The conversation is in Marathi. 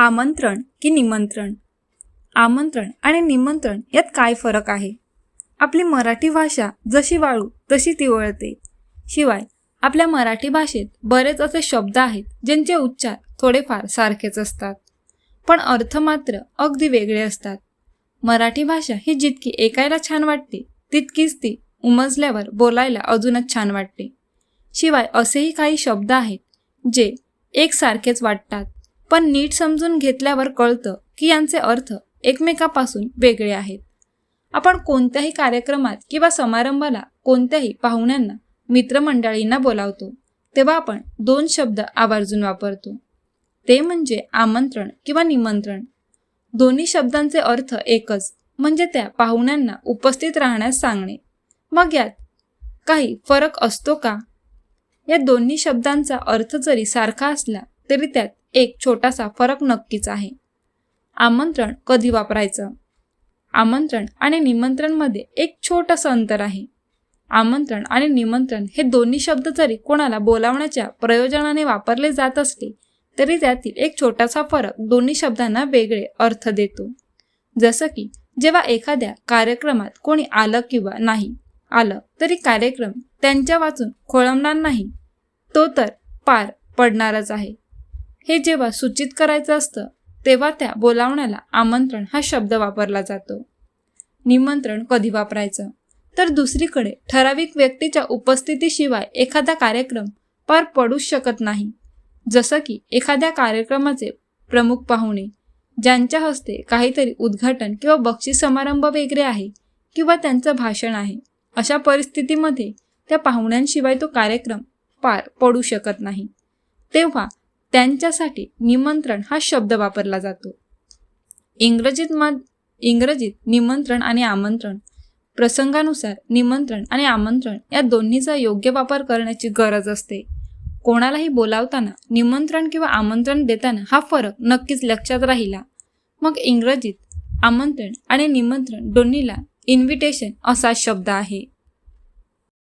आमंत्रण की निमंत्रण? आमंत्रण आणि निमंत्रण यात काय फरक आहे? आपली मराठी भाषा जशी वाळू तशी ती वळते. शिवाय आपल्या मराठी भाषेत बरेच असे शब्द आहेत ज्यांचे उच्चार थोडेफार सारखेच असतात. पण अर्थ मात्र अगदी वेगळे असतात. मराठी भाषा ही जितकी ऐकायला छान वाटते तितकीच ती उमजल्यावर बोलायला अजूनच छान वाटते. शिवाय असेही काही शब्द आहेत जे एकसारखेच वाटतात. पण नीट समजून घेतल्यावर कळतं की यांचे अर्थ एकमेकापासून वेगळे आहेत. आपण कोणत्याही कार्यक्रमात किंवा समारंभाला कोणत्याही पाहुण्यांना मित्रमंडळींना बोलावतो तेव्हा आपण दोन शब्द आवर्जून वापरतो. ते म्हणजे आमंत्रण किंवा निमंत्रण. दोन्ही शब्दांचे अर्थ एकच म्हणजे त्या पाहुण्यांना उपस्थित राहण्यास सांगणे. मग यात काही फरक असतो का? या दोन्ही शब्दांचा अर्थ जरी सारखा असला तरी त्यात एक छोटासा फरक नक्कीच आहे. आमंत्रण कधी वापरायचं? आमंत्रण आणि निमंत्रणमध्ये एक छोटंसं अंतर आहे. आमंत्रण आणि निमंत्रण हे दोन्ही शब्द जरी कोणाला बोलावण्याच्या प्रयोजनाने वापरले जात असले तरी त्यातील एक छोटासा फरक दोन्ही शब्दांना वेगळे अर्थ देतो. जसं की जेव्हा एखाद्या कार्यक्रमात कोणी आलं किंवा नाही आलं तरी कार्यक्रम त्यांच्या वाचून खोळंबणार नाही. तो तर पार पडणारच आहे. हे जेव्हा सूचित करायचं असतं तेव्हा त्या बोलावण्याला आमंत्रण हा शब्द वापरला जातो. निमंत्रण कधी वापरायचं? तर दुसरीकडे ठराविक व्यक्तीच्या उपस्थितीशिवाय एखादा कार्यक्रम पार पडूच शकत नाही. जसं की एखाद्या कार्यक्रमाचे प्रमुख पाहुणे ज्यांच्या हस्ते काहीतरी उद्घाटन किंवा बक्षीस समारंभ वगैरे आहे किंवा त्यांचं भाषण आहे अशा परिस्थितीमध्ये त्या पाहुण्यांशिवाय तो कार्यक्रम पार पडू शकत नाही. तेव्हा त्यांच्यासाठी निमंत्रण हा शब्द वापरला जातो. इंग्रजीत मा इंग्रजीत निमंत्रण आणि आमंत्रण प्रसंगानुसार निमंत्रण आणि आमंत्रण या दोन्हीचा योग्य वापर करण्याची गरज असते. कोणालाही बोलावताना निमंत्रण किंवा आमंत्रण देताना हा फरक नक्कीच लक्षात राहिला. मग इंग्रजीत आमंत्रण आणि निमंत्रण दोन्हीला इन्व्हिटेशन असा शब्द आहे.